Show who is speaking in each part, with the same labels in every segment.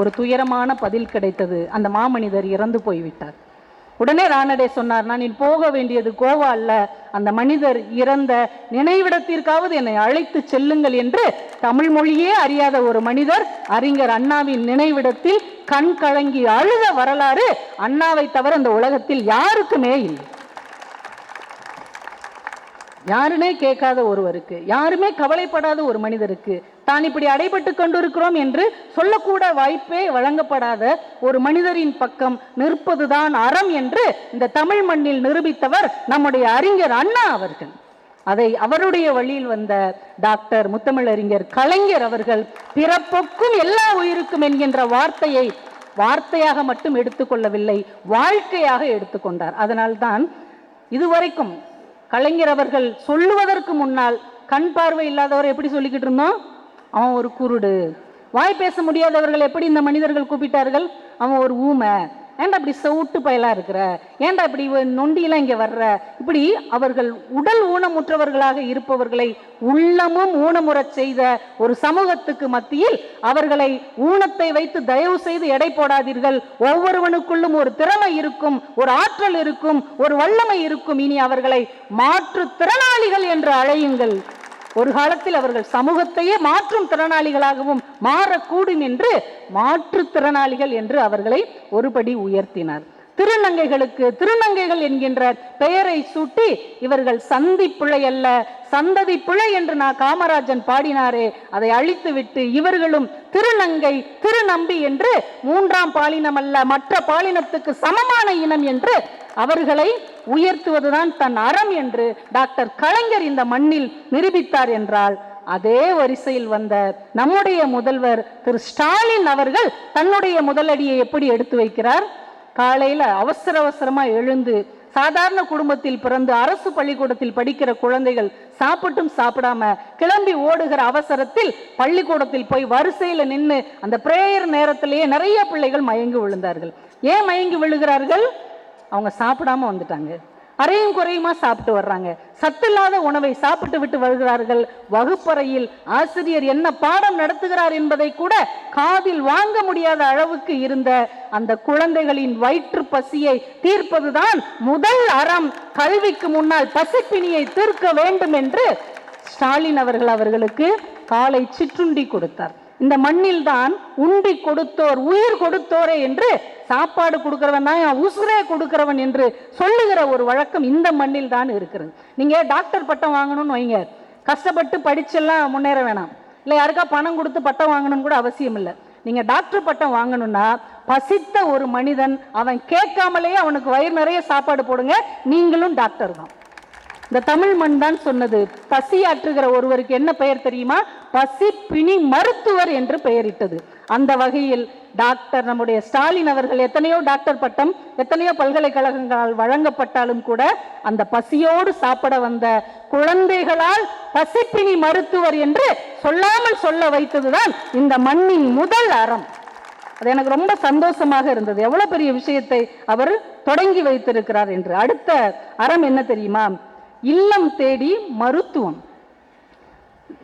Speaker 1: ஒரு துயரமான பதில் கிடைத்தது. அந்த மாமனிதர் இறந்து போய்விட்டார். உடனே ராணடே சொன்னார் நான் இனி போக வேண்டியது கோவா அல்ல. அந்த மனிதர் இறந்த நினைவிடத்திற்காவது என்னை அழைத்து செல்லுங்கள் என்று தமிழ் மொழியே அறியாத ஒரு மனிதர் அறிஞர் அண்ணாவின் நினைவிடத்தில் கண் கலங்கி அழுத வரலாறு அண்ணாவை தவிர இந்த உலகத்தில் யாருக்குமே இல்லை. யாருமே கேட்காத ஒருவருக்கு யாருமே கவலைப்படாத ஒரு மனிதருக்கு தான் இப்படி அடைபட்டு கொண்டிருக்கிறோம் என்று சொல்லக்கூட வாய்ப்பே வழங்கப்படாத ஒரு மனிதரின் பக்கம் நிற்பதுதான் அறம் என்று இந்த தமிழ் மண்ணில் நிரூபித்தவர் நம்முடைய அறிஞர் அண்ணா அவர்கள். அதை அவருடைய வழியில் வந்த டாக்டர் முத்தமிழறிஞர் கலைஞர் அவர்கள் பிறப்புக்கும் எல்லா உயிருக்கும் என்கின்ற வார்த்தையை வார்த்தையாக மட்டும் எடுத்துக்கொள்ளவில்லை வாழ்க்கையாக எடுத்துக்கொண்டார் அதனால்தான் இதுவரைக்கும் கலைஞர் அவர்கள் சொல்லுவதற்கு முன்னால் கண் பார்வை இல்லாதவர் எப்படி சொல்லிக்கிட்டு இருந்தோம்? அவன் ஒரு குருடு. வாய் பேச முடியாதவர்கள் எப்படி இந்த மனிதர்கள் கூப்பிட்டார்கள்? அவன் ஒரு ஊமை. ஏன்டா இப்படி செவுட்டு பயலா இருக்கிற? ஏன்டா இப்படி நொண்டியெல்லாம் இங்க வர்ற? இப்படி அவர்கள் உடல் ஊனமுற்றவர்களாக இருப்பவர்களை உள்ளமும் ஊனமுறச் செய்த ஒரு சமூகத்துக்கு மத்தியில் அவர்களை ஊனத்தை வைத்து தயவு செய்து எடை போடாதீர்கள். ஒவ்வொருவனுக்குள்ளும் ஒரு திறமை இருக்கும் ஒரு ஆற்றல் இருக்கும் ஒரு வல்லமை இருக்கும். இனி அவர்களை மாற்றுத் திறனாளிகள் என்று அழையுங்கள். ஒரு காலத்தில் அவர்கள் சமூகத்தையே மாற்றும் திறனாளிகளாகவும் மாறக்கூடும் என்று மாற்றுத்திறனாளிகள் என்று அவர்களை ஒருபடி உயர்த்தினார். திருநங்கைகளுக்கு திருநங்கைகள் என்கின்ற பெயரை சூட்டி இவர்கள் சந்தி பிழை அல்ல சந்ததி பிழை என்று நான் காமராஜன் பாடினாரே அதை அழித்துவிட்டு இவர்களும் திருநங்கை திருநம்பி என்று மூன்றாம் பாலினம் அல்ல மற்ற பாலினத்துக்கு சமமான இனம் என்று அவர்களை உயர்த்துவதுதான் தன் அறம் என்று டாக்டர் கலைஞர் இந்த மண்ணில் நிரூபித்தார் என்றால் அதே வரிசையில் வந்த நம்முடைய முதல்வர் திரு ஸ்டாலின் அவர்கள் தன்னுடைய முதலடியை எப்படி எடுத்து வைக்கிறார்? காலையில் அவசர அவசரமா எழுந்து சாதாரண குடும்பத்தில் பிறந்து அரசு பள்ளிக்கூடத்தில் படிக்கிற குழந்தைகள் சாப்பிட்டும் சாப்பிடாம கிளம்பி ஓடுகிற அவசரத்தில் பள்ளிக்கூடத்தில் போய் வரிசையில நின்று அந்த பிரேயர் நேரத்திலேயே நிறைய பிள்ளைகள் மயங்கி விழுந்தார்கள். ஏன் மயங்கி விழுகிறார்கள்? அவங்க சாப்பிடாம வந்துட்டாங்க. அறையும் குறையுமா சாப்பிட்டு வர்றாங்க. சத்தில்லாத உணவை சாப்பிட்டு விட்டு வருகிறார்கள். வகுப்பறையில் ஆசிரியர் என்ன பாடம் நடத்துகிறார் என்பதை கூட காதில் வாங்க முடியாத அளவுக்கு இருந்த அந்த குழந்தைகளின் வயிற்று பசியை தீர்ப்பதுதான் முதல் அறம். கல்விக்கு முன்னால் பசிப்பினியை தீர்க்க வேண்டும் என்று ஸ்டாலின் அவர்கள் அவர்களுக்கு காலை சிற்றுண்டி கொடுத்தார். இந்த மண்ணில் தான் உண்டி கொடுத்தோர் உயிர் கொடுத்தோரே என்று சாப்பாடு கொடுக்கிறவன் தான் என் உசுரே கொடுக்கிறவன் என்று சொல்லுகிற ஒரு வழக்கம் இந்த மண்ணில் தான் இருக்கிறது. நீங்கள் டாக்டர் பட்டம் வாங்கணும்னு வைங்க. கஷ்டப்பட்டு படிச்செல்லாம் முன்னேற வேணாம். இல்லை யாருக்கா பணம் கொடுத்து பட்டம் வாங்கணும்னு கூட அவசியம் இல்லை. நீங்கள் டாக்டர் பட்டம் வாங்கணும்னா பசித்த ஒரு மனிதன் அவன் கேட்காமலேயே அவனுக்கு வயிறு நிறைய சாப்பாடு போடுங்க. நீங்களும் டாக்டர் தான். இந்த தமிழ் மண் தான் சொன்னது. பசியாற்றுகிற ஒருவருக்கு என்ன பெயர் தெரியுமா? பசி பிணி மருத்துவர் என்று பெயரிட்டது. அந்த வகையில் டாக்டர் நம்முடைய ஸ்டாலின் அவர்கள் எத்தனையோ டாக்டர் பட்டம் எத்தனையோ பல்கலைக்கழகங்களால் வழங்கப்பட்டாலும் கூட அந்த பசியோடு சாப்பிட வந்த குழந்தைகளால் பசிப்பினி மருத்துவர் என்று சொல்லாமல் சொல்ல வைத்ததுதான் இந்த மண்ணின் முதல் அறம். அது எனக்கு ரொம்ப சந்தோஷமாக இருந்தது. எவ்வளவு பெரிய விஷயத்தை அவர் தொடங்கி வைத்திருக்கிறார் என்று. அடுத்த அறம் என்ன தெரியுமா? இல்லம் தேடி மருத்துவம்.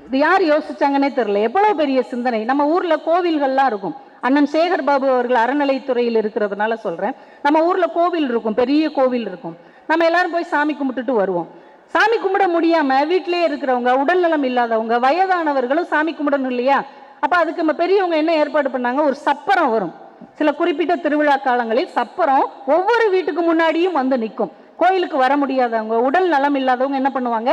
Speaker 1: இது யார் யோசிச்சாங்கன்னே தெரியல. எவ்வளவு பெரிய சிந்தனை. நம்ம ஊர்ல கோவில்கள்லாம் இருக்கும். அண்ணன் சேகர் பாபு அவர்கள் அறநிலைத்துறையில் இருக்கிறதுனால சொல்றேன். நம்ம ஊர்ல கோவில் இருக்கும். பெரிய கோவில் இருக்கும். நம்ம எல்லாரும் போய் சாமி கும்பிட்டுட்டு வருவோம். சாமி கும்பிட முடியாம வீட்டிலேயே இருக்கிறவங்க உடல்நலம் இல்லாதவங்க வயதானவர்களும் சாமி கும்பிடணும் இல்லையா? அப்ப அதுக்கு நம்ம பெரியவங்க என்ன ஏற்பாடு பண்ணாங்க? ஒரு சப்பரம் வரும். சில குறிப்பிட்ட திருவிழா காலங்களில் சப்பரம் ஒவ்வொரு வீட்டுக்கு முன்னாடியும் வந்து நிற்கும். கோயிலுக்கு வர முடியாதவங்க உடல் நலம் இல்லாதவங்க என்ன பண்ணுவாங்க?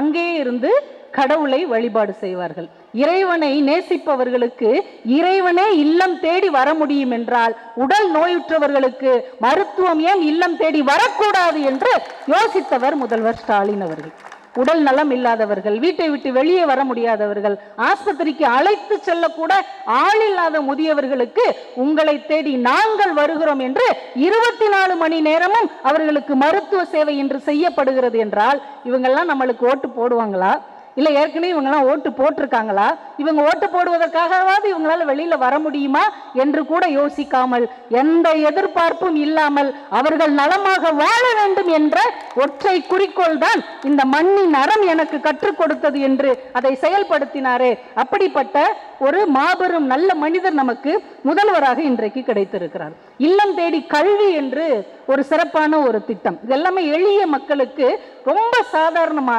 Speaker 1: அங்கேயே இருந்து கடவுளை வழிபாடு செய்வார்கள். இறைவனை நேசிப்பவர்களுக்கு இறைவனே இல்லம் தேடி வர முடியும் என்றால் உடல் நோயுற்றவர்களுக்கு மருத்துவம் ஏன் இல்லம் தேடி வரக்கூடாது என்று யோசித்தவர் முதல்வர் ஸ்டாலின் அவர்கள். உடல் நலம் இல்லாதவர்கள் வீட்டை விட்டு வெளியே வர முடியாதவர்கள் ஆஸ்பத்திரிக்கு அழைத்து செல்லக்கூட ஆள் இல்லாத முதியவர்களுக்கு உங்களை தேடி நாங்கள் வருகிறோம் என்று இருபத்தி நாலு மணி நேரமும் அவர்களுக்கு மருத்துவ சேவை இன்று செய்யப்படுகிறது என்றால் இவங்கெல்லாம் நம்மளுக்கு ஓட்டு போடுவாங்களா? இல்லை ஏற்கனவே இவங்கெல்லாம் ஓட்டு போட்டிருக்காங்களா? இவங்க ஓட்டு போடுவதற்காகவாவது இவங்களால வெளியில வர முடியுமா என்று கூட யோசிக்காமல் எந்த எதிர்பார்ப்பும் இல்லாமல் அவர்கள் நலமாக வாழ வேண்டும் என்ற ஒற்றை குறிக்கோள் தான் இந்த மண்ணின் அறம் எனக்கு கற்றுக் கொடுத்தது என்று அதை செயல்படுத்தினாரே. அப்படிப்பட்ட ஒரு மாபெரும் நல்ல மனிதர் நமக்கு முதல்வராக இன்றைக்கு கிடைத்திருக்கிறார். இல்லம் தேடி கல்வி என்று ஒரு சிறப்பான ஒரு திட்டம். இது எல்லாமே எளிய மக்களுக்கு ரொம்ப சாதாரணமா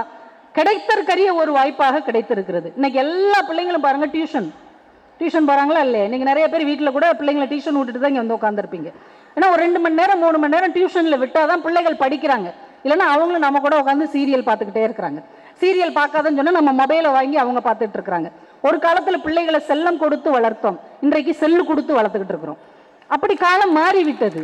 Speaker 1: கிடைத்தற்கரிய ஒரு வாய்ப்பாக கிடைத்திருக்கிறது. இன்னைக்கு எல்லா பிள்ளைங்களும் பாருங்கள் டியூஷன் டியூஷன் போகிறாங்களா இல்லையா? நீங்கள் நிறைய பேர் வீட்டில் கூட பிள்ளைங்களை டியூஷன் விட்டுட்டு தான் இங்கே வந்து உட்காந்துருப்பீங்க ஏன்னா ஒரு ரெண்டு மணி நேரம் மூணு மணி நேரம் டியூஷனில் விட்டால் தான் பிள்ளைகள் படிக்கிறாங்க. இல்லைன்னா அவங்களும் நம்ம கூட உட்காந்து சீரியல் பார்த்துக்கிட்டே இருக்கிறாங்க. சீரியல் பார்க்காதன்னு சொன்னால் நம்ம மொபைலை வாங்கி அவங்க பார்த்துட்டு இருக்கிறாங்க. ஒரு காலத்தில் பிள்ளைகளை செல்லம் கொடுத்து வளர்த்தோம். இன்றைக்கு செல்லு கொடுத்து வளர்த்துக்கிட்டு இருக்கிறோம். அப்படி காலம் மாறிவிட்டது.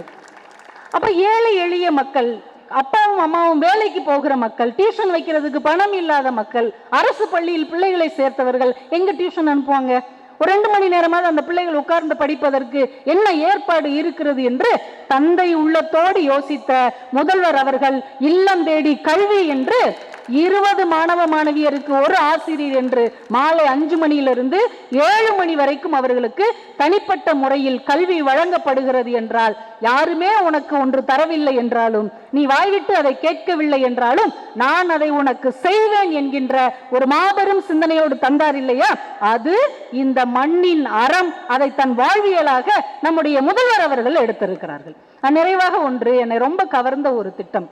Speaker 1: அப்போ ஏழை எளிய மக்கள் அப்பாவும் அம்மாவும் வேலைக்கு போகிற மக்கள் டியூஷன் வைக்கிறதுக்கு பணம் இல்லாத மக்கள் அரசு பள்ளியில் பிள்ளைகளை சேர்த்தவர்கள் எங்க டியூஷன் அனுப்புவாங்க? ஒரு ரெண்டு மணி நேரமாவது அந்த பிள்ளைகள் உட்கார்ந்து படிப்பதற்கு என்ன ஏற்பாடு இருக்கிறது என்று தந்தை உள்ளத்தோடு யோசித்த முதல்வர் அவர்கள் இல்லம் தேடி கல்வி என்று இருபது மாணவ மாணவியருக்கு ஒரு ஆசிரியர் என்று மாலை அஞ்சு மணியிலிருந்து ஏழு மணி வரைக்கும் அவர்களுக்கு தனிப்பட்ட முறையில் கல்வி வழங்கப்படுகிறது என்றால் யாருமே உனக்கு ஒன்று தரவில்லை என்றாலும் நீ வாய்விட்டு அதை கேட்கவில்லை என்றாலும் நான் அதை உனக்கு செய்வேன் என்கின்ற ஒரு மாபெரும் சிந்தனையோடு தந்தார் இல்லையா? அது இந்த மண்ணின் அறம் அதை தன் வாழ்வியலாக நம்முடைய முதல்வர் அவர்கள் எடுத்திருக்கிறார்கள். நிறைவாக ஒன்று என்னை ரொம்ப கவர்ந்த ஒரு திட்டம்.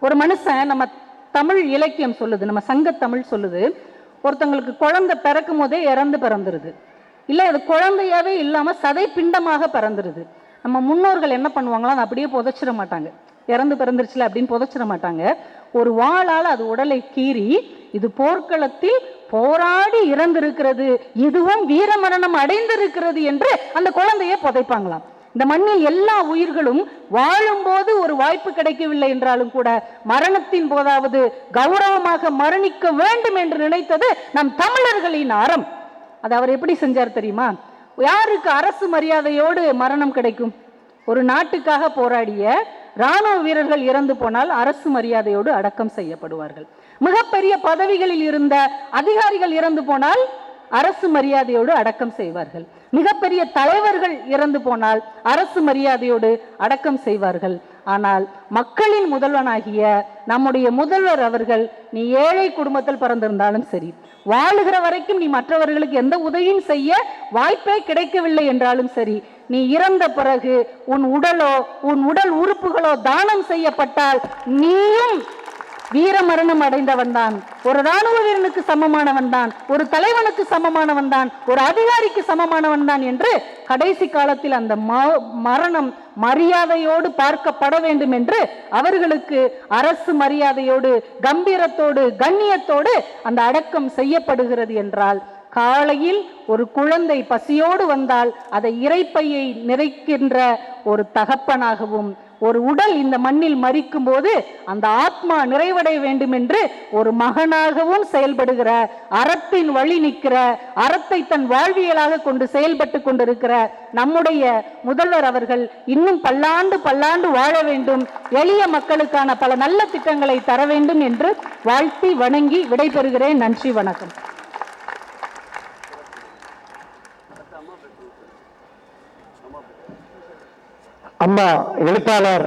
Speaker 1: ஒரு மனுஷன் நம்ம தமிழ் இலக்கியம் சொல்லுது நம்ம சங்க தமிழ் சொல்லுது. ஒருத்தங்களுக்கு குழந்தை பிறக்கும் போதே இறந்து பிறந்துருது. இல்லை அது குழந்தையாவே இல்லாமல் சதை பிண்டமாக பிறந்துருது. நம்ம முன்னோர்கள் என்ன பண்ணுவாங்களோ அதை அப்படியே புதைச்சிட மாட்டாங்க. இறந்து பிறந்துருச்சுல அப்படின்னு புதைச்சிட மாட்டாங்க. ஒரு வாளால் அது உடலை கீறி இது போர்க்களத்தில் போராடி இறந்திருக்கிறது இதுவும் வீரமரணம் அடைந்திருக்கிறது என்று அந்த குழந்தையை புதைப்பாங்களாம். இந்த மண்ணில் எல்லா உயிர்களும் வாழும்போது ஒரு வாய்ப்பு கிடைக்கவில்லை என்றாலும் கூட மரணத்தின் போதாவது கௌரவமாக மரணிக்க வேண்டும் என்று நினைத்தது நம் தமிழர்களின் அறம். அது அவர் எப்படி செஞ்சார் தெரியுமா? யாருக்கு அரசு மரியாதையோடு மரணம் கிடைக்கும்? ஒரு நாட்டுக்காக போராடிய ராணுவ வீரர்கள் இறந்து போனால் அரசு மரியாதையோடு அடக்கம் செய்யப்படுவார்கள். மிகப்பெரிய பதவிகளில் இருந்த அதிகாரிகள் இறந்து போனால் அரசு மரியாதையோடு அடக்கம் செய்வார்கள். மிகப்பெரிய தலைவர்கள் இறந்து போனால் அரசு மரியாதையோடு அடக்கம் செய்வார்கள். ஆனால் மக்களின் முதல்வனாகிய நம்முடைய முதல்வர் அவர்கள் நீ ஏழை குடும்பத்தில் பிறந்திருந்தாலும் சரி வாழுகிற வரைக்கும் நீ மற்றவர்களுக்கு எந்த உதவியும் செய்ய வாய்ப்பே கிடைக்கவில்லை என்றாலும் சரி நீ இறந்த பிறகு உன் உடலோ உன் உடல் உறுப்புகளோ தானம் செய்யப்பட்டால் நீயும் வீரமரணம் அடைந்தவன் தான். ஒரு ராணுவ வீரனுக்கு சமமானவன் தான். ஒரு தலைவனுக்கு சமமானவன் தான். ஒரு அதிகாரிக்கு சமமானவன் தான் என்று கடைசி காலத்தில் அந்த மரணம் மரியாதையோடு பார்க்கப்பட வேண்டும் என்று அவர்களுக்கு அரசு மரியாதையோடு கம்பீரத்தோடு கண்ணியத்தோடு அந்த அடக்கம் செய்யப்படுகிறது என்றால் காலையில் ஒரு குழந்தை பசியோடு வந்தால் அதை இறைப்பையை நிறைக்கின்ற ஒரு தகப்பனாகவும் ஒரு உடல் இந்த மண்ணில் மறிக்கும் போது அந்த ஆத்மா நிறைவடைய வேண்டும் என்று ஒரு மகனாகவும் செயல்படுகிற அறத்தின் வழி நிற்கிற அறத்தை தன் வாழ்வியலாக கொண்டு செயல்பட்டு கொண்டிருக்கிற நம்முடைய முதல்வர் அவர்கள் இன்னும் பல்லாண்டு பல்லாண்டு வாழ வேண்டும். எளிய மக்களுக்கான பல நல்ல திட்டங்களை தர வேண்டும் என்று வாழ்த்தி வணங்கி விடைபெறுகிறேன். நன்றி வணக்கம்.
Speaker 2: நம்ம எழுத்தாளர்